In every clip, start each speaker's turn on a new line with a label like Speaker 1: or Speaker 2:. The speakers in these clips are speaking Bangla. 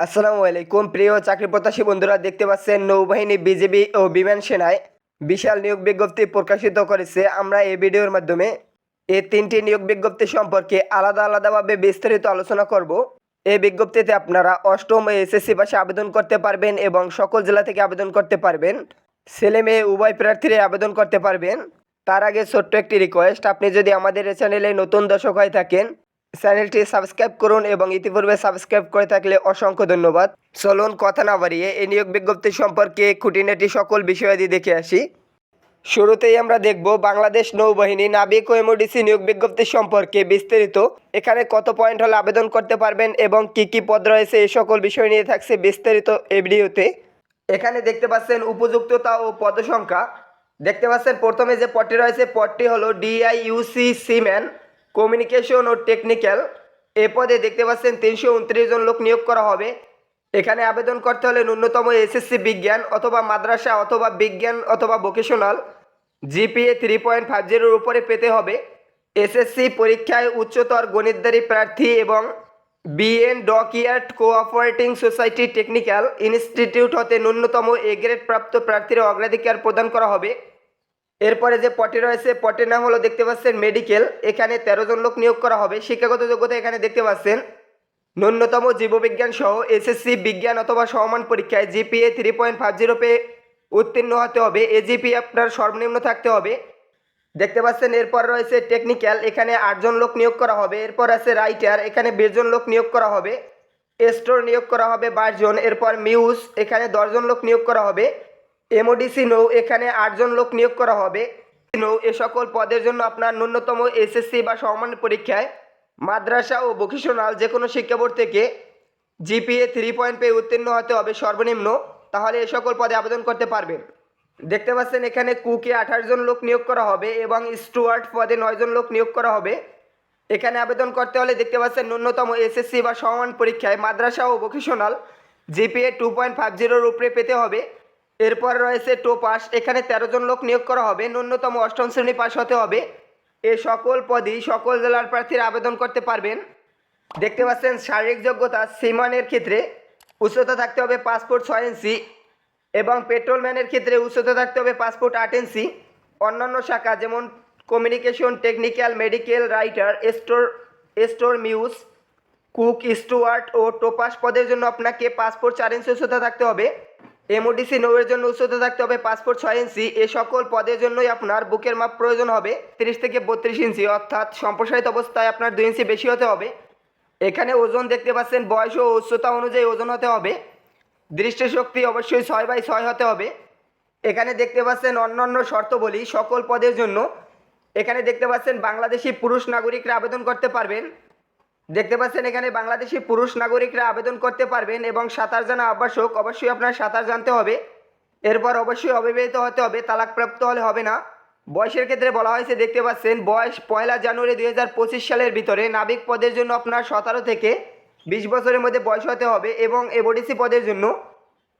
Speaker 1: আসসালামু আলাইকুম। প্রিয় চাকরি প্রত্যাশী বন্ধুরা, দেখতে পাচ্ছেন নৌবাহিনী বিজেপি ও বিমান সেনায় বিশাল নিয়োগ বিজ্ঞপ্তি প্রকাশিত করেছে। আমরা এই ভিডিওর মাধ্যমে এই তিনটি নিয়োগ বিজ্ঞপ্তি সম্পর্কে আলাদা আলাদাভাবে বিস্তারিত আলোচনা করব। এই বিজ্ঞপ্তিতে আপনারা অষ্টম ও এসএসসি পাশে আবেদন করতে পারবেন এবং সকল জেলা থেকে আবেদন করতে পারবেন। ছেলে মেয়ে, উভয় প্রার্থীরা আবেদন করতে পারবেন। তার আগে ছোট্ট একটি রিকোয়েস্ট আপনি যদি আমাদের চ্যানেলে নতুন দর্শক হয়ে থাকেন চ্যানেলটি সাবস্ক্রাইব করুন এবং ইতিপূর্বে সাবস্ক্রাইব করে থাকলে অসংখ্য ধন্যবাদ। চলুন, কথা না বাড়িয়ে এই নিয়োগ বিজ্ঞপ্তি সম্পর্কে খুঁটিনাটি সকল বিষয়াদি দেখে আসি। শুরুতেই আমরা দেখব বাংলাদেশ নৌবাহিনী নাবিক ও এমওডিসি নিয়োগ বিজ্ঞপ্তি সম্পর্কে বিস্তারিত। এখানে কত পয়েন্ট হলে আবেদন করতে পারবেন এবং কি কি পদ রয়েছে এই সকল বিষয় নিয়ে থাকছে বিস্তারিত এই এখানে দেখতে পাচ্ছেন উপযুক্ততা ও পদসংখ্যা। দেখতে পাচ্ছেন প্রথমে যে পদটি রয়েছে, পদটি হলো ডিআইইউসি সিম্যান কমিউনিকেশন ও টেকনিক্যাল এ পদে দেখতে পাচ্ছেন তিনশো উনত্রিশ জন লোক নিয়োগ করা হবে। এখানে আবেদন করতে হলে ন্যূনতম এসএসসি বিজ্ঞান অথবা মাদ্রাসা অথবা বিজ্ঞান অথবা vocational GPA three point five জিরোর উপরে পেতে হবে। এসএসসি পরীক্ষায় উচ্চতর গণিতদারী প্রার্থী এবং BN dockyard cooperating society technical institute হতে ন্যূনতম এ গ্রেড প্রাপ্ত প্রার্থীর অগ্রাধিকার প্রদান করা হবে। এরপরে যে পটে রয়েছে, পটের নাম হলো দেখতে পাচ্ছেন মেডিকেল এখানে তেরো জন লোক নিয়োগ করা হবে। শিক্ষাগত যোগ্যতা এখানে দেখতে পাচ্ছেন। ন্যূনতম জীববিজ্ঞান সহ এসএসসি, বিজ্ঞান অথবা সমান পরীক্ষায় GPA three point five zero pay উত্তীর্ণ হতে হবে। এজিপি আপনার সর্বনিম্ন থাকতে হবে। দেখতে পাচ্ছেন, এরপর রয়েছে টেকনিক্যাল এখানে আটজন লোক নিয়োগ করা হবে। এরপর আছে রাইটার এখানে জন লোক নিয়োগ করা হবে। স্টোর নিয়োগ করা হবে বাইশ জন। এরপর মিউজ এখানে দশজন লোক নিয়োগ করা হবে। এমওডিসি নৌ এখানে আটজন লোক নিয়োগ করা হবে। নৌ এ সকল পদের জন্য আপনার ন্যূনতম এসএসসি বা সমান পরীক্ষায় মাদ্রাসা ও ভোকেশনাল যে কোনো শিক্ষা বোর্ড থেকে জিপিএ থ্রি পয়েন্ট পেয়ে উত্তীর্ণ হতে হবে সর্বনিম্ন। তাহলে এ সকল পদে আবেদন করতে পারবেন। দেখতে পাচ্ছেন এখানে কুকে আঠাশ জন লোক নিয়োগ করা হবে এবং স্টুয়ার্ট পদে নয় জন লোক নিয়োগ করা হবে। এখানে আবেদন করতে হলে দেখতে পাচ্ছেন ন্যূনতম এসএসসি বা সমান পরীক্ষায় মাদ্রাসা ও vocational GPA two point five জিরোর উপরে পেতে হবে। এরপর রয়েছে টো পাস এখানে তেরো জন লোক নিয়োগ করা হবে। ন্যূনতম অষ্টম শ্রেণি পাস হতে হবে। এ সকল পদই সকল জেলার প্রার্থীরা আবেদন করতে পারবেন। দেখতে পাচ্ছেন শারীরিক যোগ্যতা সিমানের ক্ষেত্রে উচ্চতা থাকতে হবে পাসপোর্ট ছয় ইঞ্চি এবং পেট্রোলম্যানের ক্ষেত্রে উচ্চতা থাকতে হবে পাসপোর্ট আট ইঞ্চি। অন্যান্য শাখা যেমন communication, technical, medical, writer, store store muse, cook, steward ও টোপাস পদের জন্য আপনাকে পাসপোর্ট চার ইঞ্চি উচ্চতা থাকতে হবে। এমওডিসি নৌয়ের জন্য উচ্চতা থাকতে হবে পাসপোর্ট ছয় ইঞ্চি। এ সকল পদের জন্যই আপনার বুকের মাপ প্রয়োজন হবে। তিরিশ থেকে বত্রিশ ইঞ্চি, অর্থাৎ সম্প্রসারিত অবস্থায় আপনার দুই ইঞ্চি বেশি হতে হবে। এখানে ওজন দেখতে পাচ্ছেন, বয়স ও উচ্চতা অনুযায়ী ওজন হতে হবে। দৃষ্টিশক্তি অবশ্যই ছয় বাই ছয় হতে হবে। এখানে দেখতে পাচ্ছেন অন্যান্য শর্ত বলি সকল পদের জন্য। এখানে দেখতে পাচ্ছেন বাংলাদেশি পুরুষ নাগরিকরা আবেদন করতে পারবেন। দেখতে পাচ্ছেন এখানে বাংলাদেশি পুরুষ নাগরিকরা আবেদন করতে পারবেন এবং সাঁতার জানা আবশ্যক। অবশ্যই আপনার সাঁতার জানতে হবে। এরপর অবশ্যই অবিবাহিত হতে হবে, তালাকপ্রাপ্ত হলে হবে না। বয়সের ক্ষেত্রে বলা হয়েছে, দেখতে পাচ্ছেন, বয়স পয়লা জানুয়ারি দুই হাজার পঁচিশ সালের ভিতরে নাবিক পদের জন্য আপনার সতেরো থেকে বিশ বছরের মধ্যে বয়স হতে হবে এবং এমওডিসি পদের জন্য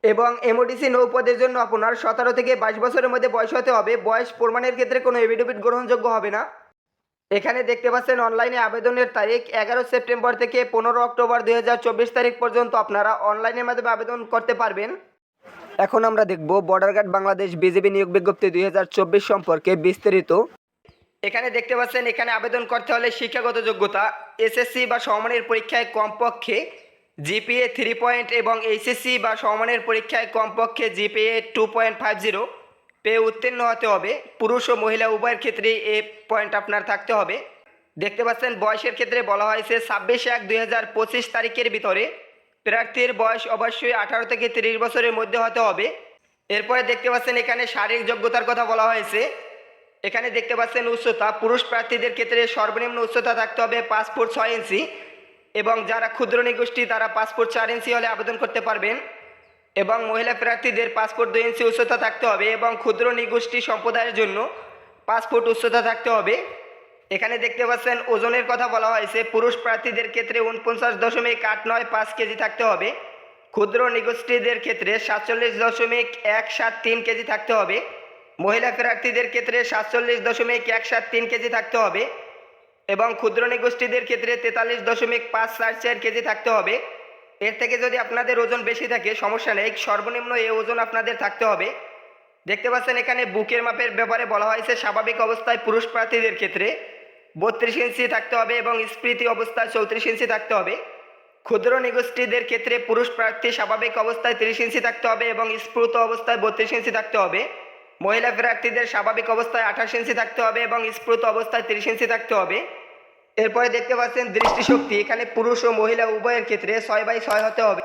Speaker 1: এবং এমওডিসি নৌ পদের জন্য আপনার সতেরো থেকে বাইশ বছরের মধ্যে বয়স হতে হবে। বয়স প্রমাণের ক্ষেত্রে কোনো এভিডেভিট গ্রহণযোগ্য হবে না। এখানে দেখতে পাচ্ছেন অনলাইনে আবেদনের তারিখ এগারো সেপ্টেম্বর থেকে পনেরো অক্টোবর দুই হাজার চব্বিশ তারিখ পর্যন্ত আপনারা অনলাইনের মাধ্যমে আবেদন করতে পারবেন। এখন আমরা দেখব বর্ডার গার্ড বাংলাদেশ বিজেপি নিয়োগ বিজ্ঞপ্তি দুই হাজার চব্বিশ সম্পর্কে বিস্তারিত। এখানে দেখতে পাচ্ছেন, এখানে আবেদন করতে হলে শিক্ষাগত যোগ্যতা এসএসসি বা সমমানের পরীক্ষায় কমপক্ষে জিপিএ থ্রি পয়েন্ট এবং এইচএসসি বা সমমানের পরীক্ষায় কমপক্ষে GPA two point five zero পেয়ে উত্তীর্ণ হতে হবে। পুরুষ ও মহিলা উভয়ের ক্ষেত্রে এ পয়েন্ট আপনার থাকতে হবে। দেখতে পাচ্ছেন, বয়সের ক্ষেত্রে বলা হয়েছে ছাব্বিশ এক দুই তারিখের ভিতরে। প্রার্থীর বয়স অবশ্যই আঠারো থেকে তিরিশ বছরের মধ্যে হতে হবে। এরপরে দেখতে পাচ্ছেন, এখানে শারীরিক যোগ্যতার কথা বলা হয়েছে। এখানে দেখতে পাচ্ছেন উচ্চতা, পুরুষ প্রার্থীদের ক্ষেত্রে সর্বনিম্ন উচ্চতা থাকতে হবে পাসপোর্ট ছয় ইঞ্চি এবং যারা ক্ষুদ্র নিগোষ্ঠী, তারা পাসপোর্ট চার ইঞ্চি হলে আবেদন করতে পারবেন। এবং মহিলা প্রার্থীদের পাসপোর্ট দুই ইঞ্চি উচ্চতা থাকতে হবে এবং ক্ষুদ্র নিগোষ্ঠী সম্প্রদায়ের জন্য পাসপোর্ট উচ্চতা থাকতে হবে। এখানে দেখতে পাচ্ছেন ওজনের কথা বলা হয়েছে। পুরুষ প্রার্থীদের ক্ষেত্রে উনপঞ্চাশ দশমিক আট নয় পাঁচ কেজি থাকতে হবে। ক্ষুদ্র নিগোষ্ঠীদের ক্ষেত্রে সাতচল্লিশ দশমিক এক সাত তিন কেজি থাকতে হবে। মহিলা প্রার্থীদের ক্ষেত্রে সাতচল্লিশ দশমিক এক সাত তিন কেজি থাকতে হবে এবং ক্ষুদ্র নিগোষ্ঠীদের ক্ষেত্রে তেতাল্লিশ দশমিক পাঁচ চার চার কেজি থাকতে হবে। এর থেকে যদি আপনাদের ওজন বেশি থাকে, সমস্যা নেই। সর্বনিম্ন এই ওজন আপনাদের থাকতে হবে। দেখতে পাচ্ছেন এখানে বুকের মাপের ব্যাপারে বলা হয়েছে, স্বাভাবিক অবস্থায় পুরুষ প্রার্থীদের ক্ষেত্রে বত্রিশ ইঞ্চি থাকতে হবে এবং স্মৃতি অবস্থায় চৌত্রিশ ইঞ্চি থাকতে হবে। ক্ষুদ্র নিগোষ্ঠীদের ক্ষেত্রে পুরুষ প্রার্থী স্বাভাবিক অবস্থায় তিরিশ ইঞ্চি থাকতে হবে এবং স্ফুত অবস্থায় বত্রিশ ইঞ্চি থাকতে হবে। মহিলা প্রার্থীদের স্বাভাবিক অবস্থায় আঠাশ ইঞ্চি থাকতে হবে এবং স্ফুত অবস্থায় তিরিশ ইঞ্চি থাকতে হবে। এরপরে দেখতে পাচ্ছেন দৃষ্টিশক্তি। এখানে পুরুষ ও মহিলা উভয়ের ক্ষেত্রে ছয় বাই ছয় হতে হবে।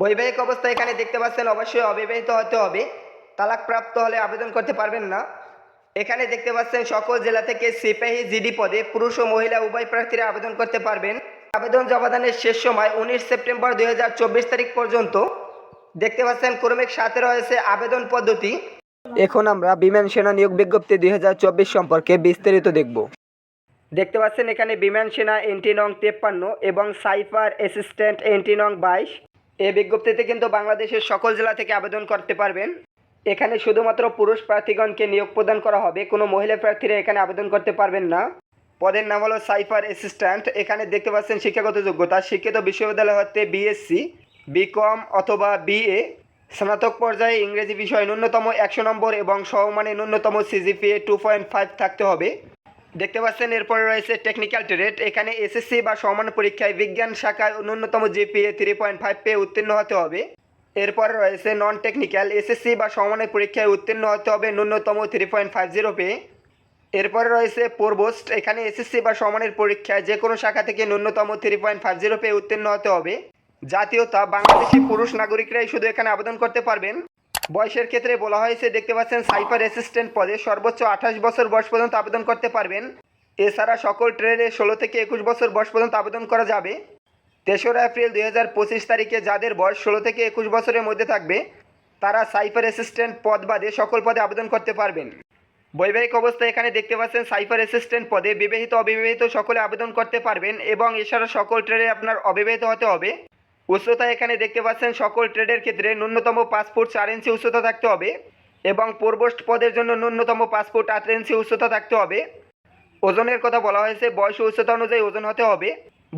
Speaker 1: বৈবাহিক অবস্থা এখানে দেখতে পাচ্ছেন অবশ্যই অবিবাহিত হতে হবে। তালাকপ্রাপ্ত হলে আবেদন করতে পারবেন না। এখানে দেখতে পাচ্ছেন সকল জেলা থেকে সিপাহী জিডি পদে পুরুষ ও মহিলা উভয় প্রার্থীরা আবেদন করতে পারবেন। আবেদন জমাদানের শেষ সময় উনিশ সেপ্টেম্বর দুই হাজার চব্বিশ তারিখ পর্যন্ত। দেখতে পাচ্ছেন ক্রমিক সাথে রয়েছে আবেদন পদ্ধতি। এখন আমরা বিমান সেনা নিয়োগ বিজ্ঞপ্তি দুই হাজার চব্বিশ সম্পর্কে বিস্তারিত দেখব। দেখতে পাচ্ছেন এখানে বিমান সেনা এনটি নং তেপ্পান্ন এবং সাইফার অ্যাসিস্ট্যান্ট এনটি নং বাইশ। এই বিজ্ঞপ্তিতে কিন্তু বাংলাদেশের সকল জেলা থেকে আবেদন করতে পারবেন। এখানে শুধুমাত্র পুরুষ প্রার্থীগণকে নিয়োগ প্রদান করা হবে, কোনো মহিলা প্রার্থীরা এখানে আবেদন করতে পারবেন না। পদের নাম হলো সাইফার অ্যাসিস্ট্যান্ট। এখানে দেখতে পাচ্ছেন শিক্ষাগত যোগ্যতা, শিক্ষিত বিশ্ববিদ্যালয় হতে বিএসসি, বিকম অথবা বিএ, স্নাতক পর্যায়ে ইংরেজি বিষয় ন্যূনতম একশো নম্বর এবং সমমানে ন্যূনতম সিজিপিএ টু পয়েন্ট ফাইভ থাকতে হবে। দেখতে পাচ্ছেন, এরপরে রয়েছে টেকনিক্যাল ট্রেড এখানে এসএসসি বা সমান পরীক্ষায় বিজ্ঞান শাখায় ন্যূনতম জিপিএ থ্রি পয়েন্ট ফাইভ পেয়ে উত্তীর্ণ হতে হবে। এরপরে রয়েছে নন টেকনিক্যাল এসএসসি বা সমানের পরীক্ষায় উত্তীর্ণ হতে হবে ন্যূনতম থ্রি পয়েন্ট ফাইভ জিরো পেয়ে। এরপরে রয়েছে পোরবোস্ট এখানে এসএসসি বা সমানের পরীক্ষায় যে কোনো শাখা থেকে ন্যূনতম থ্রি পয়েন্ট ফাইভ জিরো পেয়ে উত্তীর্ণ হতে হবে। জাতীয়তা, বাংলাদেশি পুরুষ নাগরিকরাই শুধু এখানে আবেদন করতে পারবেন। বয়সের ক্ষেত্রে বলা হয়েছে দেখতে পাচ্ছেন সাইফার অ্যাসিস্ট্যান্ট পদে সর্বোচ্চ আঠাশ বছর বয়স পর্যন্ত আবেদন করতে পারবেন। এছাড়া সকল ট্রেডে ষোলো থেকে একুশ বছর বয়স পর্যন্ত আবেদন করা যাবে। তেসরা এপ্রিল দুই হাজার পঁচিশ তারিখে যাদের বয়স ষোলো থেকে একুশ বছরের মধ্যে থাকবে, তারা সাইফার অ্যাসিস্ট্যান্ট পদ বাদে সকল পদে আবেদন করতে পারবেন। বৈবাহিক অবস্থায় এখানে দেখতে পাচ্ছেন সাইফার অ্যাসিস্ট্যান্ট পদে বিবাহিত, অবিবাহিত সকলে আবেদন করতে পারবেন এবং এছাড়া সকল ট্রেডে আপনার অবিবাহিত হতে হবে। উচ্চতা এখানে দেখতে পাচ্ছেন, সকল ট্রেডের ক্ষেত্রে ন্যূনতম পাঁচ ফুট চার ইঞ্চি উচ্চতা থাকতে হবে এবং পোরবোস্ট পদের জন্য ন্যূনতম পাঁচ ফুট আট ইঞ্চি উচ্চতা থাকতে হবে। ওজনের কথা বলা হয়েছে, বয়স উচ্চতা অনুযায়ী ওজন হতে হবে।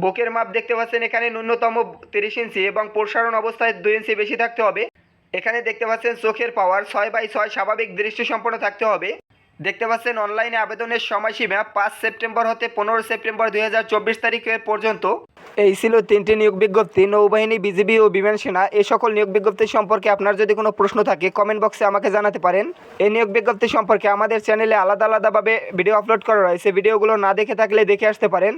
Speaker 1: বুকের মাপ দেখতে পাচ্ছেন, এখানে ন্যূনতম তিরিশ ইঞ্চি এবং প্রসারণ অবস্থায় দুই ইঞ্চি বেশি থাকতে হবে। এখানে দেখতে পাচ্ছেন, চোখের পাওয়ার ছয় বাই ছয় স্বাভাবিক দৃষ্টি সম্পন্ন থাকতে হবে। দেখতে পাচ্ছেন, অনলাইনে আবেদনের সময়সীমা পাঁচ সেপ্টেম্বর হতে পনেরো সেপ্টেম্বর দুই হাজার চব্বিশ তারিখের পর্যন্ত। এই ছিল তিনটি নিয়োগ বিজ্ঞপ্তি। নৌবাহিনী, বিজিবি ও বিমান সেনা এই সকল নিয়োগ বিজ্ঞপ্তি সম্পর্কে আপনার যদি কোনো প্রশ্ন থাকে কমেন্ট বক্সে আমাকে জানাতে পারেন। এই নিয়োগ বিজ্ঞপ্তি সম্পর্কে আমাদের চ্যানেলে আলাদা আলাদাভাবে ভিডিও আপলোড করা রয়েছে। ভিডিওগুলো না দেখে থাকলে দেখে আসতে পারেন।